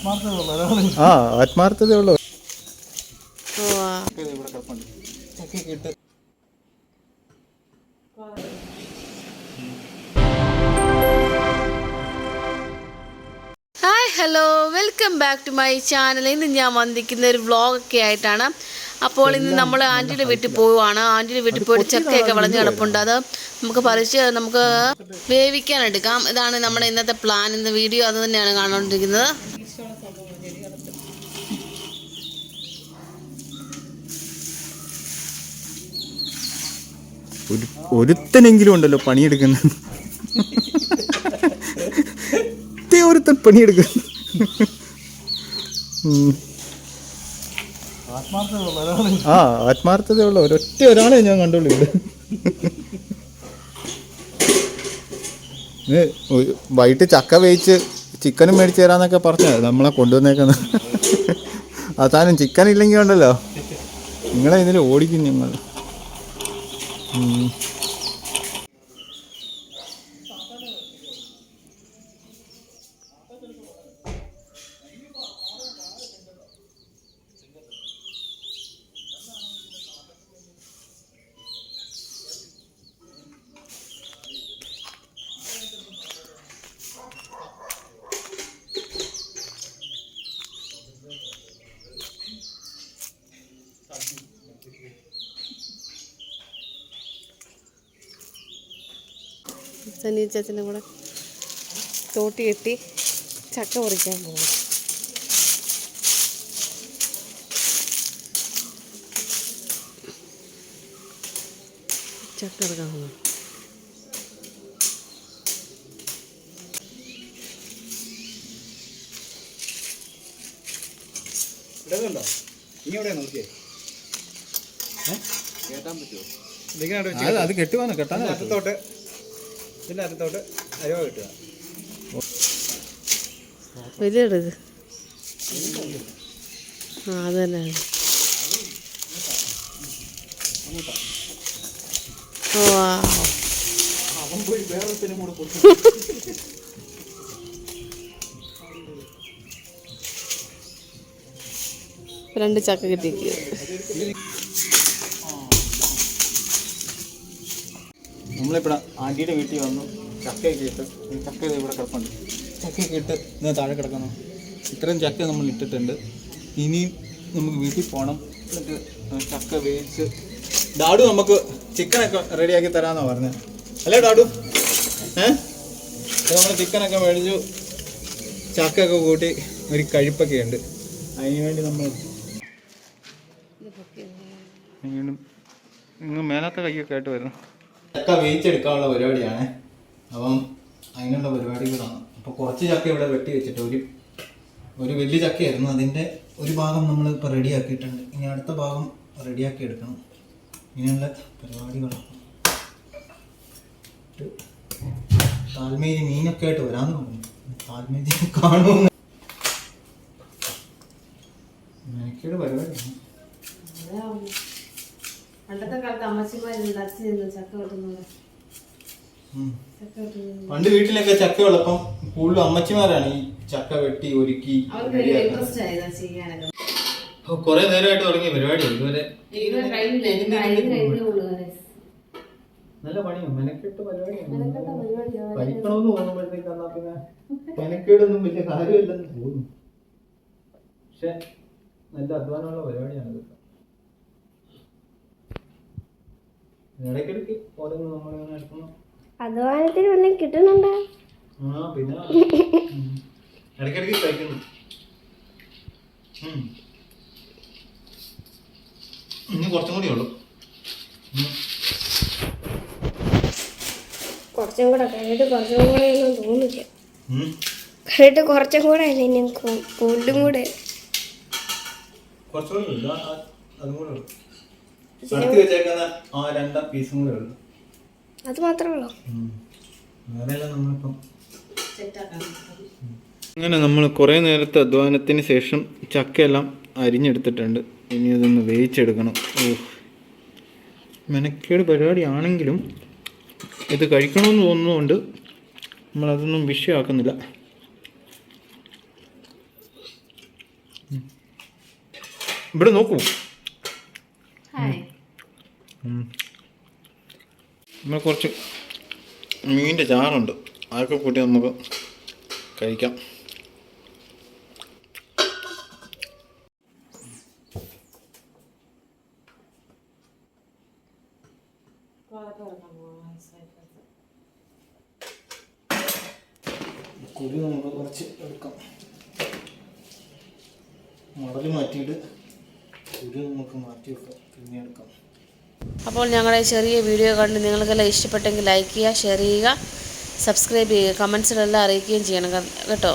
ആത്മാർത്ഥതയുള്ള ആ ആത്മാർത്ഥതയുള്ള hi hello welcome back to my channel ഇന്ന് ഞാൻ വന്നിരിക്കുന്ന ഒരു വ്ളോഗൊക്കെ ആയിട്ടാണ്. അപ്പോൾ ഇന്ന് നമ്മൾ ആന്റിയുടെ വീട്ടിൽ പോവുകയാണ്. ആന്റിയുടെ വീട്ടിൽ പോയിട്ട് ചക്കയൊക്കെ വളഞ്ഞ് കിടപ്പുണ്ട്. അത് നമുക്ക് പറിച്ച് നമുക്ക് വേവിക്കാൻ എടുക്കാം. ഇതാണ് നമ്മുടെ ഇന്നത്തെ പ്ലാൻ ഇന്ന് വീഡിയോ അത് തന്നെയാണ് കാണുകൊണ്ടിരിക്കുന്നത് ഒരു ഒരുത്തനെങ്കിലും ഉണ്ടല്ലോ പണിയെടുക്കുന്ന ഒരുത്തൻ പണിയെടുക്കുന്നു. ആ ആത്മാർത്ഥതയുള്ള ഒരൊറ്റ ഒരാളെ ഞാൻ കണ്ടുള്ളൂ ഇവിടെ. വൈകിട്ട് ചക്ക വേവിച്ച് ചിക്കനും മേടിച്ചു തരാന്നൊക്കെ പറഞ്ഞത്. നമ്മളെ കൊണ്ടുവന്നേക്കുന്നു അവസാനം ചിക്കൻ ഇല്ലെങ്കിൽ ഉണ്ടല്ലോ. നിങ്ങളെ ഇതിൽ ഓടിക്കും ഞങ്ങൾ സനി ചച്ചന്റെ കൂടെ തോട്ടി കെട്ടി ചക്ക പറിക്കാൻ പോകും ചക്ക എടുക്കാൻ പോകും ഇടുന്നുണ്ടോ നീ എവിടെയാ നോക്കിയേ? കേട്ടാൻ പറ്റുമോ? ഇതിങ്ങനെ അത് അത് കെട്ടുവാനോ കെട്ടാനോ അറ്റത്തോട്ട് ഇതിന്റെ അകത്തോട്ട് അരവ കിട്ടുക. ആ അവൻ രണ്ട് ചക്ക കിട്ടിയിരിക്കുക നമ്മളിവിടെ ആന്റിയുടെ വീട്ടിൽ വന്നു ചക്കയൊക്കെ ഇട്ട് ഈ ചക്ക ഇവിടെ കിടപ്പുണ്ട്. ചക്കയൊക്കെ ഇട്ട് ഇന്ന് താഴെ കിടക്കുന്നു. ഇത്രയും ചക്ക നമ്മൾ ഇട്ടിട്ടുണ്ട്. ഇനിയും നമുക്ക് വീട്ടിൽ പോകണം എന്നിട്ട് ചക്ക വേവിച്ച് ഡാഡു നമുക്ക് ചിക്കനൊക്കെ റെഡിയാക്കി തരാമെന്നാണ് പറഞ്ഞത്. അല്ലേ ഡാഡു? ഏ? നമ്മൾ ചിക്കനൊക്കെ മേടിച്ചു. ചക്കയൊക്കെ കൂട്ടി ഒരു കഴിപ്പൊക്കെ ഉണ്ട്. അതിന് വേണ്ടി നമ്മൾ വീണ്ടും നിങ്ങൾ മേലാത്ത കൈയൊക്കെ ആയിട്ട് വരുന്നു ചക്ക വേവിച്ചെടുക്കാനുള്ള പരിപാടിയാണ്. അപ്പം അതിനുള്ള പരിപാടികളാണ്. അപ്പോൾ കുറച്ച് ചക്ക ഇവിടെ വെട്ടി വെച്ചിട്ട് ഒരു ഒരു വലിയ ചക്കയായിരുന്നു. അതിന്റെ ഒരു ഭാഗം നമ്മൾ ഇപ്പോൾ റെഡിയാക്കിയിട്ടുണ്ട്. ഇനി അടുത്ത ഭാഗം റെഡിയാക്കി എടുക്കണം. ഇങ്ങനെയുള്ള പരിപാടികളാണ്. താൽമേരി മീനൊക്കെ ആയിട്ട് വരാമെന്ന് പറഞ്ഞു താൽമേരി കാണുമെന്ന് എനിക്കൊരു പരിപാടിയാണ് പണ്ടത്തെ കാലത്ത് അമ്മച്ചിമാരുണ്ട് അച്ഛൻ ചക്ക വെട്ടുന്നത് ചക്ക വെട്ടുന്നത് പണ്ട് വീട്ടിലൊക്കെ ചക്ക ഉള്ളപ്പം കൂടുതലും അമ്മച്ചിമാരാണ് ഈ ചക്ക വെട്ടി ഒരുക്കി അവർക്ക് വലിയ ഇൻട്രസ്റ്റ് ആയതാ ചെയ്യാനൊക്കെ. കുറെ നേരമായിട്ട് തുടങ്ങിയ പരിപാടി ഇതുവരെ. നല്ല പണിയോ. മെനക്കെട്ട് പരിപാടിയാണ് കഴിക്കണമെന്ന് തോന്നുമ്പോഴത്തേക്ക് എന്നാ പിന്നെ മെനക്കേടൊന്നും വലിയ കാര്യമില്ലെന്ന് തോന്നുന്നു. പക്ഷെ നല്ല അധ്വാനമുള്ള പരിപാടിയാണ് ഇതൊക്കെ ഇടയ്ക്കിടയ്ക്ക് ഓരോന്ന് നമ്മളിങ്ങനെ എടുക്കുന്നു അധ്വാനത്തിന് വല്ലതും കിട്ടുന്നുണ്ടോ? ആ പിന്നെ. ഇടയ്ക്കിടയ്ക്ക് കഴിക്കുന്നു. ഇനി കുറച്ചും കൂടി ഉള്ളു. കുറച്ചും കൂടെ കഴിഞ്ഞിട്ട് കുറച്ചും കൂടെ ഒന്നും തോന്നില്ല. കഴിഞ്ഞിട്ട് കുറച്ചും കൂടെ അല്ലേ ഇനി കൂടുതലും കൂടെ? കുറച്ചുകൂടി അതും കൂടെ ഉള്ളു. വെച്ചേക്കുന്ന ആ രണ്ടാം പീസും കൂടെ ഉള്ളു. അത് മാത്രമേ ഉള്ളൂ വേറെയെല്ലാം നമ്മളിപ്പം അങ്ങനെ നമ്മൾ കുറേ നേരത്തെ അധ്വാനത്തിന് ശേഷം ചക്കയെല്ലാം അരിഞ്ഞെടുത്തിട്ടുണ്ട്. ഇനി അതൊന്ന് വേവിച്ചെടുക്കണം. ഓ മെനക്കേട് പരിപാടിയാണെങ്കിലും ഇത് കഴിക്കണമെന്ന് തോന്നുന്നതുകൊണ്ട് നമ്മളതൊന്നും വിഷയമാക്കുന്നില്ല. ഇവിടെ നോക്കൂ. നമ്മൾ കുറച്ച് മീനിന്റെ ചാറുണ്ട്. അതൊക്കെ കൂട്ടി നമുക്ക് കഴിക്കാം. കുരു നമുക്ക് കുറച്ച് എടുക്കാം. മടൽ മാറ്റിയിട്ട് കുരു നമുക്ക് മാറ്റി വെക്കാം പിന്നെ എടുക്കാം. അപ്പോൾ ഞങ്ങളുടെ ചെറിയ വീഡിയോ കണ്ട് നിങ്ങൾക്കെല്ലാം ഇഷ്ടപ്പെട്ടെങ്കിൽ ലൈക്ക് ചെയ്യുക ഷെയർ ചെയ്യുക സബ്സ്ക്രൈബ് ചെയ്യുക കമൻസിലെല്ലാം അറിയിക്കുകയും ചെയ്യണം കേട്ടോ?